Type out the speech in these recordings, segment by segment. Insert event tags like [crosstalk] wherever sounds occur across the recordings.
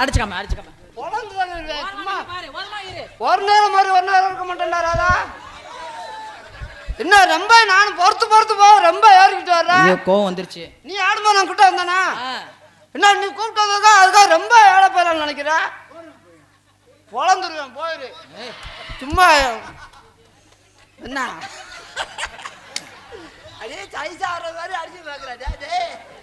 அடிச்சுக்காம அடிச்சுக்காம. ஒரு நேரம் மாதிரி ஒரு நேரம் இருக்க மாட்டேன்டா ராதா. என்ன ரொம்ப நான் பொறுத்து பொறுத்து போ ரொம்ப ஏறிக்கிட்டு வர்ற. ஐயோ கோவம் வந்துருச்சு. நீ ஆடுமா நான் கிட்ட வந்தானா. என்ன நீ கூப்பிட்டு வந்ததுக்கா அதுக்காக ரொம்ப ஏழை போயிடலாம்னு நினைக்கிற? பொழந்துருவேன் போயிரு. சும்மா என்ன? அடே சைஸா ஆடுற மாதிரி அடிச்சு பார்க்குறா நான் பயப்படுறேன் ஒன்றும் ஒன்றும்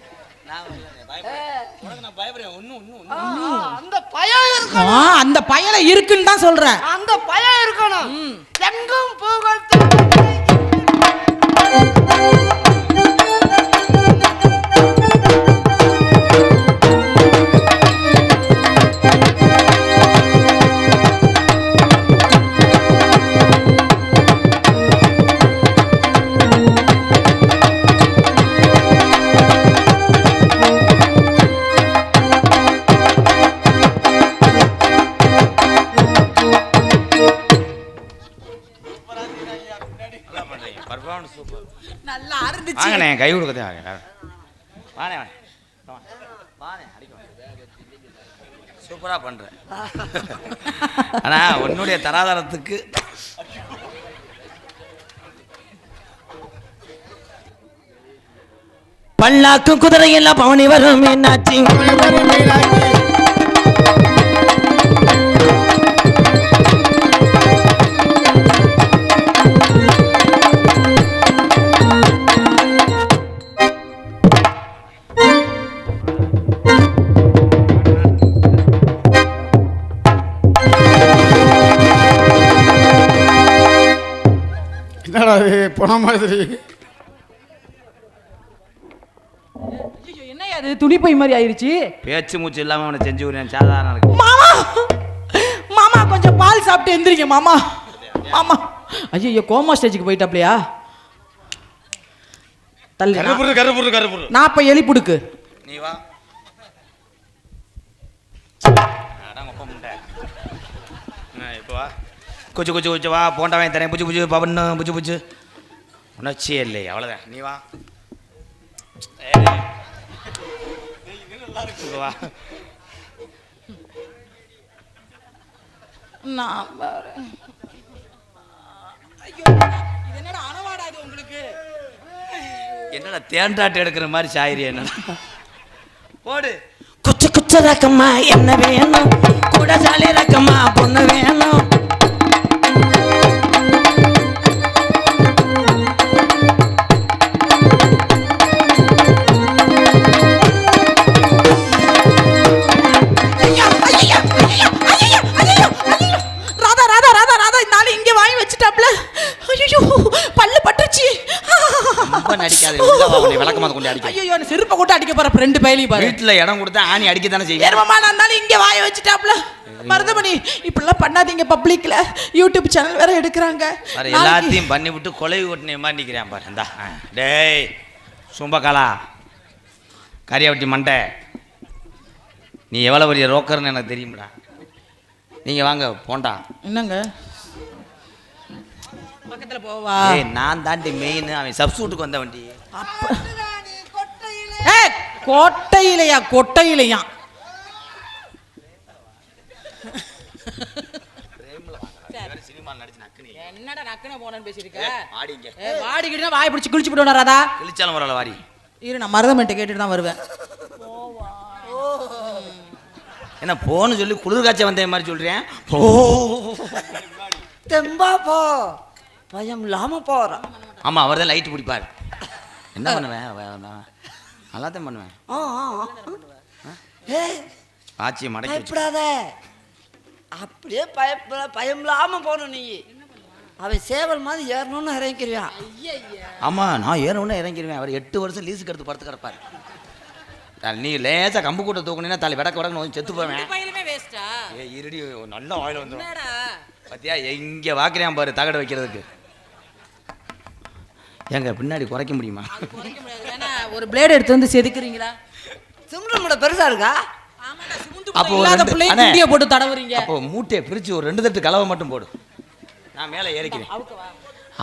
அந்த பயம் ஆ, இருக்கணும். அந்த பயல இருக்குன்னு தான் சொல்றேன் அந்த பயம் இருக்கணும். எங்கும் புகழ் நல்லா இருந்துச்சு வாங்கண்ணே கை கொடுக்கதே வாங்க வாணே வாணே வாணே சூப்பராக பண்ணுறேன் ஆனால் உன்னுடைய தராதரத்துக்கு. பல்லாக்கும் குதிரையெல்லாம் பவனி வரும் என்னாச்சு? போன மாதிரி. என்ன அது துணிப்பை மாதிரி ஆயிருச்சு. பேச்சு மூச்சு இல்லாமல் அவனை செஞ்சு விடுறேன். சாதாரண மாமா! மாமா கொஞ்சம் பால் சாப்பிட்டு எந்திரிங்க மாமா. மாமா. ஐயோ கோமா ஸ்டேஜுக்கு போயிட்டாப்லையா? தள்ளி. கருப்புரு கருப்புரு கருப்புரு நான் இப்ப எலிப்புடுக்கு நீ வா. இப்போ வா. குச்சு குச்சு குச்சு வா. போண்டா வாங்கி தரேன். புச்சு புச்சு பவன்னு புச்சு புச்சு. உணர்ச்சியே இல்லை. அவ்வளோதான் நீ வா. வா. நான் வரேன். ஐயோ இது என்னடா அனவாடா இது உங்களுக்கு? என்னடா தேண்டாட்டு எடுக்கிற மாதிரி சாயிரி என்ன போடு. குச்ச குச்ச ரக்கம்மா என்ன வேணும்? கூட ஜாலி ரக்கம்மா பொண்ணு வேணும். கொண்டு அடிக்க. ஐயோ செருப்பை போட்டு அடிக்க போற ரெண்டு பையலையும் பாரு. வீட்டில் இடம் கொடுத்தா ஆணி அடிக்க தானே செய்வேன் ஏர்வமா இருந்தாலும் இங்க வாய வச்சுட்டாப்ல. மருதமணி இப்படிலாம் பண்ணாதீங்க பப்ளிக்ல யூடியூப் சேனல் வேற எடுக்கிறாங்க. எல்லாத்தையும் பண்ணி விட்டு கொலை ஓட்டின மாதிரி நிற்கிறேன் பாரு இந்தா. டேய் சும்பக்காலா கரியாவட்டி மண்டை. நீ எவ்வளோ பெரிய ரோக்கர்னு எனக்கு தெரியும்டா. நீங்கள் வாங்க போண்டா. என்னங்க? பக்கத்துல போவா. நான் தாண்டி மெயின் அவன் சப்ஸ்டியூட்டுக்கு வந்த வண்டி அப்ப ஏ கொட்டையிலையா கொட்டையிலையா? சினிமா நடிச்சு நக்குனி என்னடா நக்குன போனன்னு பேசிருக்க ஆடிங்க ஏ வாடிக்கிட்டு வாய் பிடிச்சி கிழிச்சு போட்டு ராதா கிழிச்சாலும் வரல வாடி. இரு நான் மருதமன்ட்ட கேட்டுட்டு தான் வருவேன். என்ன போன்னு சொல்லி குளிர் வந்த மாதிரி சொல்கிறேன் ஓ. தெம்பா போ. பயம் இல்லாம போறான் ஆமாம் அவர் தான் லைட் பிடிப்பார். என்ன பண்ணுவேன்? நான் நல்லாத்தான் பண்ணுவேன். ஆ, ஆ, ஆ. ஏய் ஆச்சியை மடக்கி பயப்படாத. அப்படியே பயப்பட பயம் இல்லாம போகணும் நீ. அவன் சேவல் மாதிரி ஏறணும்னு இறங்கிக்கிறியா ஆமாம் நான் ஏறவுடனே இறங்கிடுவேன் அவர் எட்டு வருஷம் லீஸுக்கு எடுத்து படுத்து கிடப்பார். நீ லேசாக கம்பு கூட்ட தூக்குனீங்கன்னா தலை விடக்கு விடக்கு வந்து செத்து போவேன். ஏ இருடி நல்ல ஆயில் வந்துடும் பார்த்தியா இங்கே வாக்குறேன் பாரு தகடு வைக்கிறதுக்கு. ஏங்க பின்னாடி குறைக்க முடியுமா? குறைக்க ஒரு பிளேடு எடுத்து வந்து செதுக்குறீங்களா? சிம்ரம் கூட பெருசா இருக்கா? அப்போ இல்லாத பிள்ளைய இந்திய போட்டு தடவுறீங்க. அப்போ மூட்டையை பிரிச்சு ஒரு ரெண்டு தட்டு கலவை மட்டும் போடு. நான் மேலே ஏறிக்கிறேன்.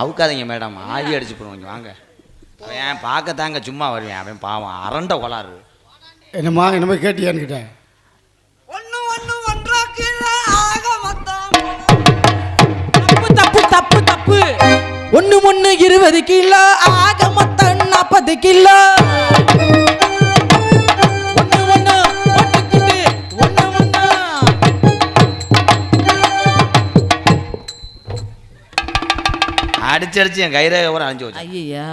அவுக்காதீங்க மேடம். ஆவி அடிச்சு போடுவாங்க வாங்க. அவன் பார்க்கத்தாங்க சும்மா வருவேன். அவன் பாவம் அரண்ட கொளாறு. என்னம்மா என்னமோ கேட்டியான்னு கிட்ட ஒன்று ஒன்று ஒன்றா தப்பு தப்பு தப்பு. ஒண்ணு ஒண்ணு இருபது கிலோ ஆக மொத்தம் நாற்பது கிலோ. ஒண்ணு ஒண்ணு ஒட்டுக்கிட்டு ஒண்ணு ஒண்ணா. அடிச்சு அடிச்சு என் கைரேகை கூட அழிஞ்சு வச்சு ஐயா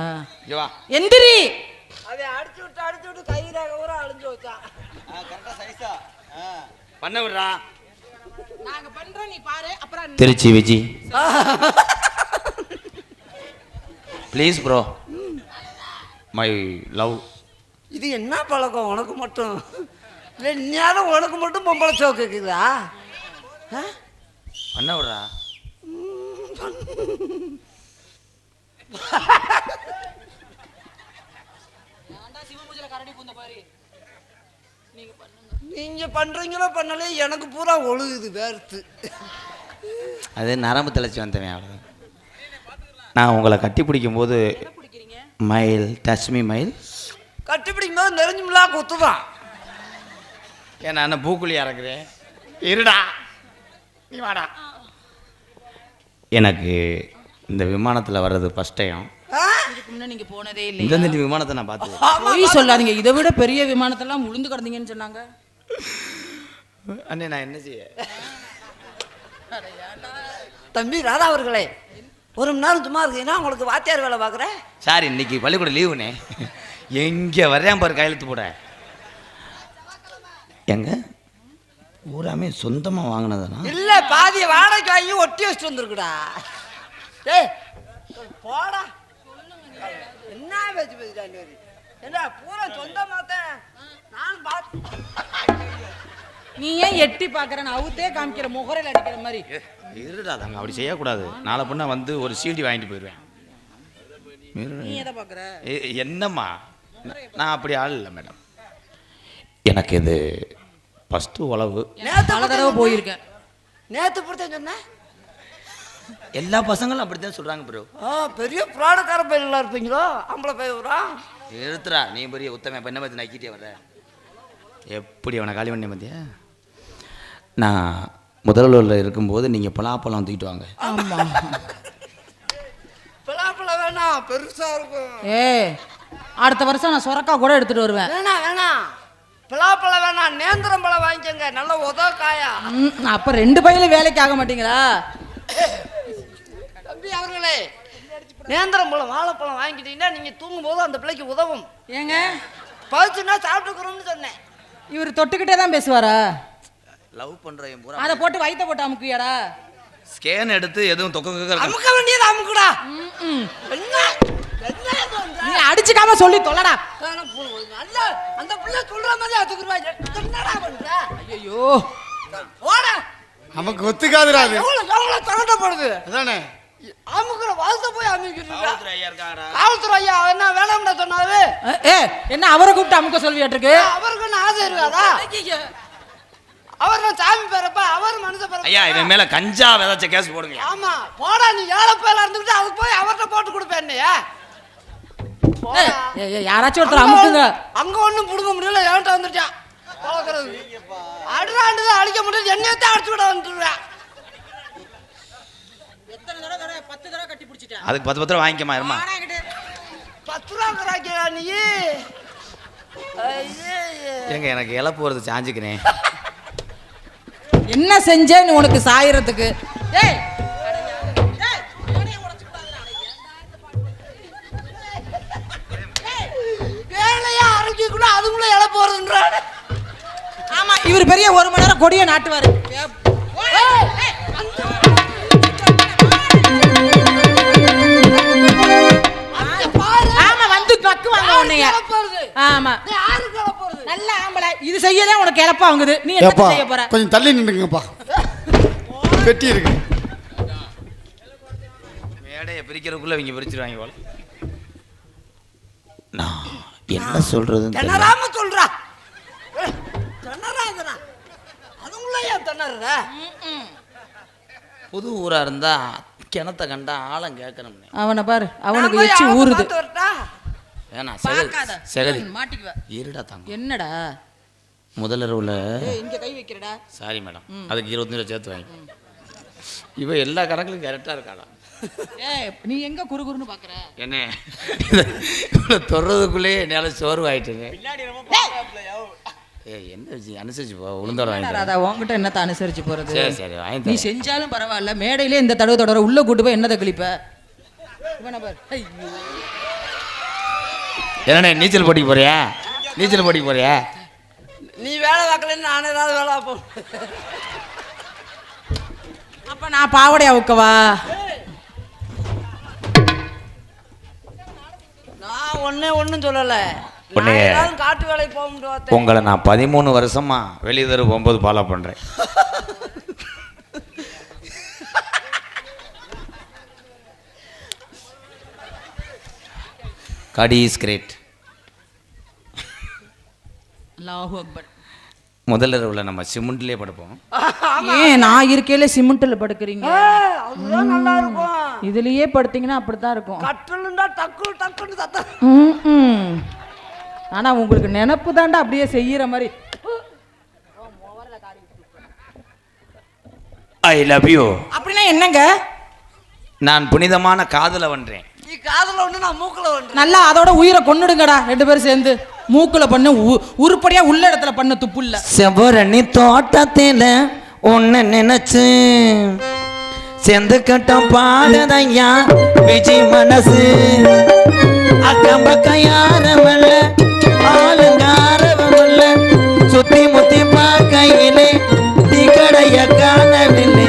எந்திரி. அதை அடிச்சு விட்டு அடிச்சு விட்டு கையிலாக கூட அழிஞ்சு வச்சான். பண்ண விடுறா. நாங்க பண்றோம் நீ பாரு. அப்புறம் Trichy Viji. Please bro my love இது என்ன பழக்கம்? உனக்கு மட்டும். இல்லை நேரம் உனக்கு மட்டும் பொம்பளை சோக்கு இருக்குதா? பண்ண விடுறா நீங்க பண்றீங்களோ பண்ணலே எனக்கு பூரா ஒழுகுது வேர்த்து. அது நரம்பு தெளிச்சு வந்தவன் அவ்வளோதான் நான் உங்களை கட்டி பிடிக்கும் போது மயில் டச் மீ மயில். கட்டிப்பிடிக்கும் போது நெறிஞ்சுமில்லா குத்துதான் ஏன் நான் பூக்குழியா இருக்கிறேன் இருடா. நீ வாடா. எனக்கு இந்த விமானத்தில் வர்றது ஃபஸ்ட் டைம் ஆ? இதுக்கு முன்ன நீங்க போனதே இந்த விமானத்தை நான் பார்த்தது பொய் சொல்லாதீங்க. இதை விட பெரிய விமானத்தெல்லாம் உளுந்து கிடந்தீங்கன்னு சொன்னாங்க. அண்ணே நான் என்ன செய்ய? தம்பி ராதா அவர்களே. ஒரு மணி நேரம் சும்மா இருக்கீங்கன்னா உங்களுக்கு வாத்தியார் வேலை பார்க்குறேன் சார் இன்னைக்கு பள்ளிக்கூடம் லீவுண்ணே எங்கே வர்றேன் பாரு கையெழுத்து போட. எங்க? பூராமே சொந்தமாக வாங்கினதுனா? இல்ல பாதிய வாடகைக்கு வாங்கி ஒட்டி வச்சுட்டு வந்திருக்குடா. டேய் போடா. என்ன பேச்சு பேசிட்டாங்க என்ன பூரா சொந்த மாத்தேன் நான் பார்த்து நீ ஏன் எட்டி பாக்குறேன்னு அவுத்தே காமிக்கிற முகரையில் அடிக்கிற மாதிரி. இருடா தாங்க அப்படி செய்யக்கூடாது. நாளை பொண்ணா வந்து ஒரு சீல்டி வாங்கிட்டு போயிடுவேன் நீ எதை பாக்குற ஏ- என்னம்மா? நான் அப்படி ஆள் இல்லை மேடம். எனக்கு இது ஃபஸ்ட்டு உழவு பல தடவை போயிருக்கேன். நேத்து பிடித்தேன் சொன்னேன் எல்லா பசங்களும் அப்படி தான் சொல்கிறாங்க ப்ரோ ஆ பெரிய புராடக்கார பயிரெல்லாம் இருப்பீங்களோ? ஆம்பளை பயிர் வரா எழுத்துறா நீ பெரிய உத்தம பெண்ணை பற்றி நக்கிட்டே வர எப்படி அவனை காலி பண்ணி பார்த்தியா நான் முதல்வரில் இருக்கும்போது நீங்கள் பலாப்பழம் தூக்கிட்டு வாங்க. ஆமா. பலாப்பழம் வேணாம் பெருசா இருக்கும். ஏ அடுத்த வருஷம் நான் சொரக்கா கூட எடுத்துட்டு வருவேன். வேணாம் வேணாம் பலாப்பழம் வேணாம் நேந்திரம் பழம் வாங்கிக்கோங்க. நல்ல உதவ காயா அப்ப ரெண்டு பையில வேலைக்கு ஆக மாட்டீங்களா? தம்பி அவர்களே நேந்திரம் பழம் வாழைப்பழம் வாங்கிட்டீங்கன்னா நீங்க தூங்கும்போது அந்த பிள்ளைக்கு உதவும். ஏங்க? பழுச்சுன்னா சாப்பிட்டுக்கிறோம்னு சொன்னேன். இவர் தொட்டுக்கிட்டே தான் பேசுவாரா? லவ் பண்ணுற என் பூரா அதை போட்டு வயித்த போட்டு அமுக்குவியாடா? ஸ்கேன் எடுத்து எதுவும் தொக்க அமுக்க வேண்டியது அமுக்குடா. ம். என்ன? என்ன பண்ற? நீ அடிச்சுக்காம சொல்லி தொல்லடா நல்ல அந்த பிள்ளை சொல்ற மாதிரி அதுக்குருவா என்னடா பண்ற? ஐயோ போடா. நமக்கு ஒத்துக்காதுடா அது எவ்வளவு எவ்வளவு தகட்டப்படுது அதானே? அமுக்குற வாழ்த்த போய் அமுக்கிட்டு ஐயா இருக்காரா? காவல்துறை ஐயா என்ன வேணாம்டா சொன்னாரு? ஏ என்ன அவரை கூப்பிட்டு அமுக்க சொல்வியாட்டிருக்கு அவருக்கு என்ன ஆசை இருக்காதா? அவர் நான் சாமி பேரப்ப அவர் மனுஷ பேரப்ப ஐயா இவன் மேல கஞ்சா விதைச்ச கேஸ் போடுங்க. ஆமா. போடா நீ ஏழை பேல இருந்துக்கிட்டு அதுக்கு போய் அவர்கிட்ட போட்டு கொடுப்பேன் என்னையா. போடா. ஏய், ஏய், யாராச்சும் ஒருத்தர் அமுக்குங்க. அங்க ஒண்ணும் புடுங்க முடியல என்கிட்ட வந்துட்டான் அடுறாண்டு அழிக்க முடியல என்னையத்தான் அடிச்சு விட வந்துடுவேன் எத்தனை தடவை பத்து தடவை கட்டி பிடிச்சிட்டேன். அதுக்கு பத்து பத்து ரூபா வாங்கிக்கமா இருமா. பத்து ரூபா கிராக்கியா நீ. ஐயே. ஏங்க எனக்கு இழப்பு வருது சாஞ்சுக்கிறேன். என்ன செஞ்சேன்னு உனக்கு சாயறதுக்கு? ஏய் அதுக்குள்ள இழ போறதுன்றான். ஆமா இவர் பெரிய ஒரு மணி நேரம் கொடிய நாட்டுவாரு. ஆமா வந்து நக்குவாங்க உன்னைய. ஆமா. நல்ல இது செய்யலே உனக்கு இழப்பா வாங்குது. நீ என்ன செய்ய போற? கொஞ்சம் தள்ளி நின்றுங்கப்பா பெட்டி இருக்கு மேடையை பிரிக்கிறதுக்குள்ள இவங்க பிரிச்சிருவாங்க போல. நான் என்ன தெரியல. திணறாம சொல்றா? திணறாதடா. அதுக்குள்ள ஏன் திணறுற? புது ஊரா இருந்தா கிணத்த கண்டா ஆழம் கேட்கணும்னே. அவனை பாரு அவனுக்கு எச்சி ஊறுது. பார்க்காத. செகதி. செகதி மாட்டிக்குவ. இருடா தாங்க என்னடா? முதலரவுல ஏய் இங்க கை வைக்கிறடா. சாரி மேடம் அதுக்கு இருபத்தஞ்சு ரூபா சேர்த்து வாங்கி. இவ எல்லா கணக்குலையும் கரெக்டாக இருக்காடா ஏய் நீ எங்க குறுகுறுன்னு பாக்குற? என்ன? தொடுறதுக்குள்ளேயே என்னால் சோர்வு ஆயிட்டுங்க ஏய் என்ன விஷயம் அனுசரிச்சு போ உளுந்தோட வாங்கி. ராதா உன்கிட்ட என்னத்த அனுசரிச்சு போறது? சரி சரி வாங்கி நீ. செஞ்சாலும் பரவாயில்ல மேடையிலே இந்த தடவை தொடர உள்ள கூட்டு போய் என்னதை கிழிப்ப? இவனை பாரு. என்னண்ணே நீச்சல் போட்டிக்கு போறியா? நீச்சல் போட்டிக்கு போறியா? நீ வேலை பார்க்கலன்னு நான் ஏதாவது வேலை பார்ப்போம். அப்ப நான் பாவடையா உக்கவா நான் ஒன்னே ஒன்றும் சொல்லலை. காட்டு வேலைக்கு போக முடியாது உங்களை நான் பதிமூணு வருஷமா வெளியே போகும்போது ஃபாலோ பண்ணுறேன் கடி [laughs] இஸ் கிரேட் அல்லாஹு அக்பர் முதல்ல உள்ள நம்ம சிமெண்ட்லேயே படுப்போம். ஏன் நான் இருக்கையில சிமெண்ட்ல படுக்கிறீங்க? அதுதான் நல்லா இருக்கும். இதுலயே படுத்தீங்கன்னா அப்படித்தான் இருக்கும். கட்டலுண்டா டக்கு டக்குன்னு சத்தம். ஆனா உங்களுக்கு நினப்பு தாண்டா அப்படியே செய்யற மாதிரி. ஐ லவ் யூ அப்படின்னா என்னங்க? நான் புனிதமான காதல வன்றேன். நீ காதுல ஒன்று நான் மூக்குல ஒன்று நல்லா அதோட உயிரை கொன்னுடுங்கடா ரெண்டு பேரும் சேர்ந்து. மூக்குல பண்ணு உ- உருப்படியா உள்ள இடத்துல பண்ண துப்புல்ல. செவ்வரணி தோட்டத்தில ஒன்னு நினைச்சு. செந்து கட்டம் பாடுதையா விஜய் மனசு. அக்கம் பக்கம் யாரமல்ல ஆளுங்காரவமல்ல சுத்தி முத்தி பார்க்கையிலே திகடைய காணவில்லை.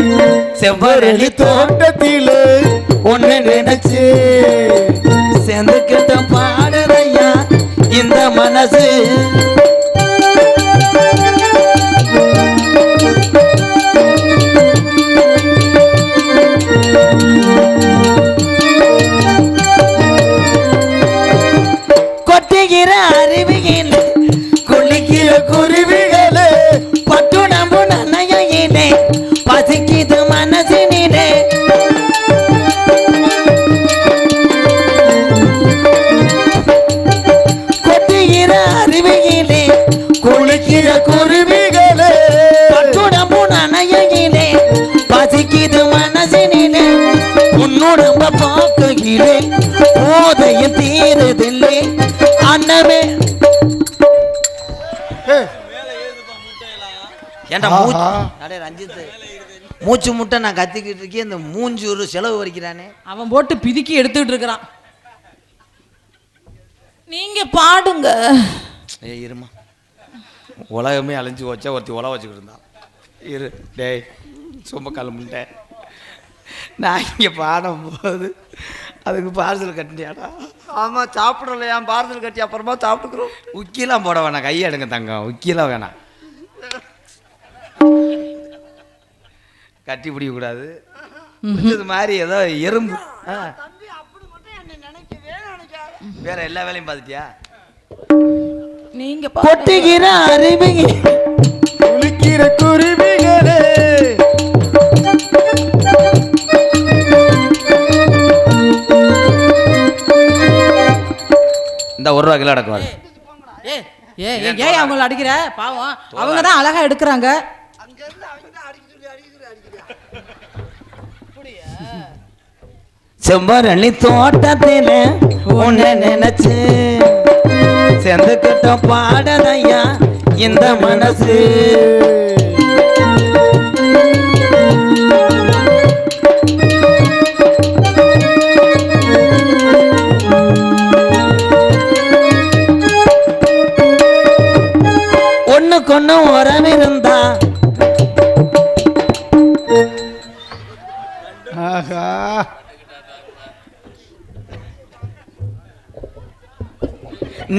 செவ்வரணி தோட்டத்தில ஒன்னு நினைச்சு. செந்து மனசு தீரதில்லை அன்னமே ஏன்டா. அடே ரஞ்சித் மூச்சு முட்டை நான் கத்திக்கிட்டு இருக்கேன் இந்த மூஞ்சி ஒரு செலவு வரைக்கிறானே. அவன் போட்டு பிதுக்கி எடுத்துட்டு இருக்கிறான். நீங்க பாடுங்க. ஏய் இருமா. உலகமே அழிஞ்சு வச்சா ஒருத்தி உல வச்சுக்கிட்டு இருந்தான். இரு டேய் சும்மா கிளம்புட்டே நான் இங்கே பாடும்போது அதுக்கு பார்சல் கட்டினியாடா. ஆமா சாப்பிடலையா? பார்சல் கட்டி அப்புறமா சாப்பிட்டுக்கிறோம். உக்கிலாம் போட வேணாம் கையை எடுங்க தங்கம். உக்கிலாம் வேணாம். கட்டி பிடிக்க கூடாது இது மாதிரி ஏதோ எறும்பு. ஆ. தம்பி அப்படி மட்டும் என்ன நினைக்கவே நினைக்காத வேற எல்லா வேலையும் பார்த்துட்டியா? நீங்க கொட்டுகிற அருவியில் இந்த ஒரு ரூபா கிலோ அடக்குவார். ஏ ஏ ஏ, ஏன் அவங்கள அடிக்கிற? பாவம். அவங்க தான் அழகா எடுக்கிறாங்க. செம்பரணி தோட்டத்தில உன்னை நினைச்சு செந்து கட்டம் பாடதையா இந்த மனசு? ஒண்ணுக்கொன்னு உரம் இருந்தா ஆஹா.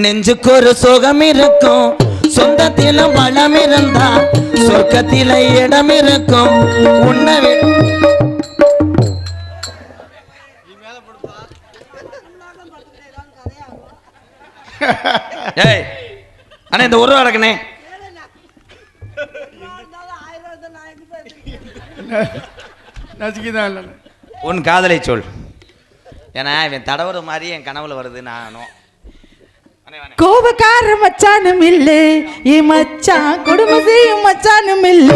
நெஞ்சுக்கு ஒரு சுகம் இருக்கும் சொந்தத்தில பலம் இருந்தா சொர்க்கத்தில இடம் இருக்கும் உன்னை ஏய் அண்ணா இந்த ஒரு ரூபா [laughs] நசிக்கிதான் இல்லை. உன் காதலை சொல். ஏன்னா இவன் தடவுற மாதிரி என் கனவுல வருது நானும். கோபக்கார மச்சானும் இல்ல ஏ மச்சான் கொடுமை செய்யும் மச்சானும் இல்ல.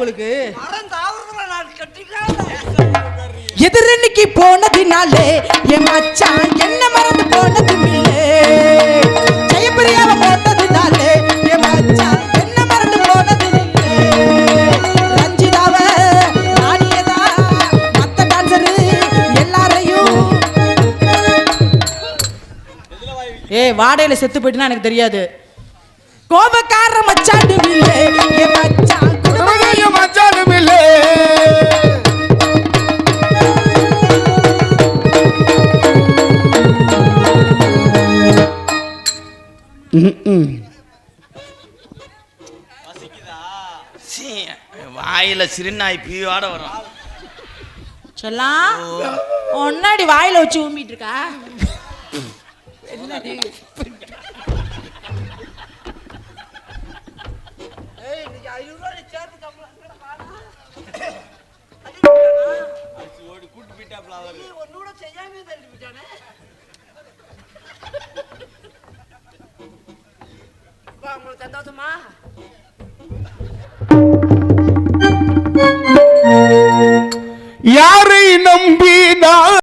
உங்களுக்கு? எதிரன்னைக்கு போனதினாலே என் மச்சான் என்ன மறந்து போனது இல்லே ஜெயபிரியாவை போட்டதினாலே என் மச்சான் என்ன மறந்து போனது ரஞ்சிதாவ ராணியதா மத்த டான்சரு எல்லாரையும் ஏய் வாடையில செத்து போயிட்டுனா எனக்கு தெரியாது. கோபக்கார மச்சாண்டு இல்லே என் மச்சான் வாயில சிறுநாய் பியோட வரும். சொல்லலாம் ஒன்னாடி வாயில வச்சு ஊம்பிட்டு இருக்கா? บอกมึงจะต้องทำไม யாரை நம்பினார்